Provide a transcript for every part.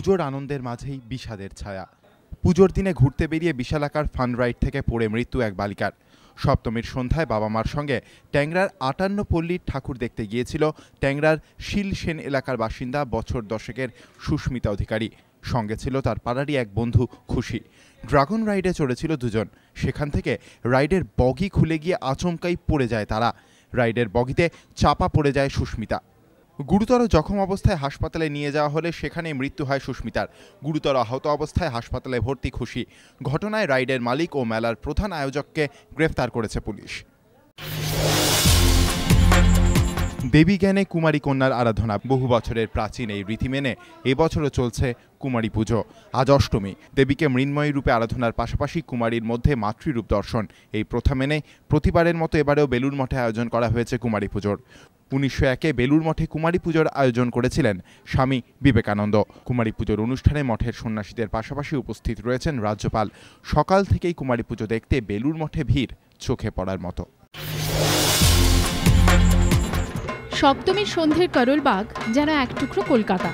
পুজোর আনন্দের মাঝেই বিষাদের ছায়া। পুজোর দিনে ঘুরতে বেরিয়ে বিশালাকার ফান রাইড থেকে পড়ে মৃত্যু এক বালিকার। সপ্তমীর সন্ধ্যায় বাবা মার সঙ্গে ট্যাংরার আটান্ন পল্লীর ঠাকুর দেখতে গিয়েছিল ট্যাংরার শিল সেন এলাকার বাসিন্দা বছর দশেকের সুস্মিতা অধিকারী। সঙ্গে ছিল তার পাড়ারই এক বন্ধু খুশি। ড্রাগন রাইডে চড়েছিল দুজন। সেখান থেকে রাইডের বগি খুলে গিয়ে আচমকাই পড়ে যায় তারা। রাইডের বগিতে চাপা পড়ে যায় সুস্মিতা। গুরুতর জখম অবস্থায় হাসপাতালে নিয়ে যাওয়া হলে সেখানে মৃত্যু হয় সুস্মিতার। গুরুতর আহত অবস্থায় হাসপাতালে ভর্তি খুশি। ঘটনায় রাইডের মালিক ও মেলার প্রধান আয়োজককে গ্রেফতার করেছে পুলিশ। দেবী জ্ঞানে কুমারী কন্যার আরাধনা বহু বছরের প্রাচীন এই রীতি মেনে এবছরও চলছে কুমারী পুজো। আজ অষ্টমী। দেবীকে মৃন্ময়ী রূপে আরাধনার পাশাপাশি কুমারীর মধ্যে মাতৃরূপ দর্শন। এই প্রথা মেনে প্রতিবারের মতো এবারেও বেলুর মঠে আয়োজন করা হয়েছে কুমারী পুজোর। উনিশশো একে বেলুর মঠে কুমারী পুজোর আয়োজন করেছিলেন স্বামী বিবেকানন্দ। কুমারী পুজোর অনুষ্ঠানে মঠের সন্ন্যাসীদের পাশাপাশি উপস্থিত রয়েছেন রাজ্যপাল। সকাল থেকেই কুমারী পুজো দেখতে বেলুর মঠে ভিড় চোখে পড়ার মতো। সপ্তমীর সন্ধ্যের করলবাগ যেন এক টুকরো কলকাতা।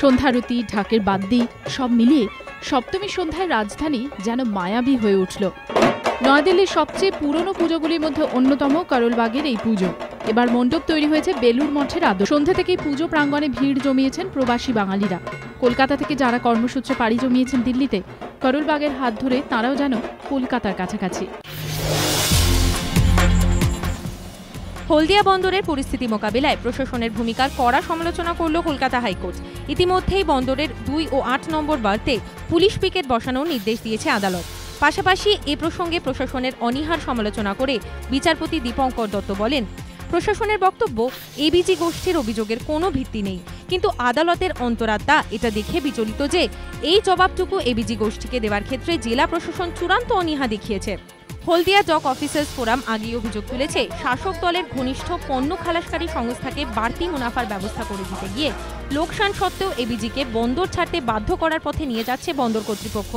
সন্ধ্যারতি, ঢাকের বাদ্যি সব মিলিয়ে সপ্তমী সন্ধ্যায় রাজধানী যেন মায়াবী হয়ে উঠল। নয়াদিল্লির সবচেয়ে পুরনো পুজোগুলির মধ্যে অন্যতম করলবাগের এই পুজো। এবার মণ্ডপ তৈরি হয়েছে বেলুর মঠের আদর সন্ধ্যা থেকেই পুজো প্রাঙ্গণে ভিড় জমিয়েছেন প্রবাসী বাঙালিরা। কলকাতা থেকে যারা কর্মসূত্রে পাড়ি জমিয়েছেন দিল্লিতে, করলবাগের হাত ধরে তাঁরাও যেন কলকাতার কাছাকাছি। হলদিয়া বন্দরের পরিস্থিতি মোকাবিলায় প্রশাসনের ভূমিকার কড়া সমালোচনা করল কলকাতা হাইকোর্ট। ইতিমধ্যেই বন্দরের দুই ও আট নম্বর বার্তে পুলিশ পিকেট বসানোর নির্দেশ দিয়েছে আদালত। পাশাপাশি এ প্রসঙ্গে প্রশাসনের অনীহার সমালোচনা করে বিচারপতি দীপঙ্কর দত্ত বলেন, প্রশাসনের বক্তব্য এবিজি গোষ্ঠীর অভিযোগের কোনো ভিত্তি নেই। কিন্তু আদালতের অন্তরাত্মা এটা দেখে বিচলিত যে, এই জবাবটুকু এবিজি গোষ্ঠীকে দেওয়ার ক্ষেত্রে জেলা প্রশাসন চূড়ান্ত অনীহা দেখিয়েছে। হলদিয়া জক অফিসার্স ফোরাম আগেই অভিযোগ তুলেছে, শাসক দলের ঘনিষ্ঠ পণ্য খালাসকারী সংস্থাকে বাড়তি মুনাফার ব্যবস্থা করে দিতে গিয়ে লোকসান সত্ত্বেও এবিজিকে বন্দর ছাড়তে বাধ্য করার পথে নিয়ে যাচ্ছে বন্দর কর্তৃপক্ষ।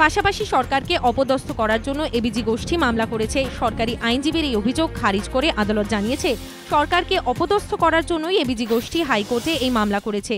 পাশাপাশি সরকারকে অপদস্থ করার জন্য এবিজি গোষ্ঠী মামলা করেছে। সরকারি আইনজীবীর এই অভিযোগ খারিজ করে আদালত জানিয়েছে, সরকারকে অপদস্থ করার জন্যই এবিজি গোষ্ঠী হাইকোর্টে এই মামলা করেছে।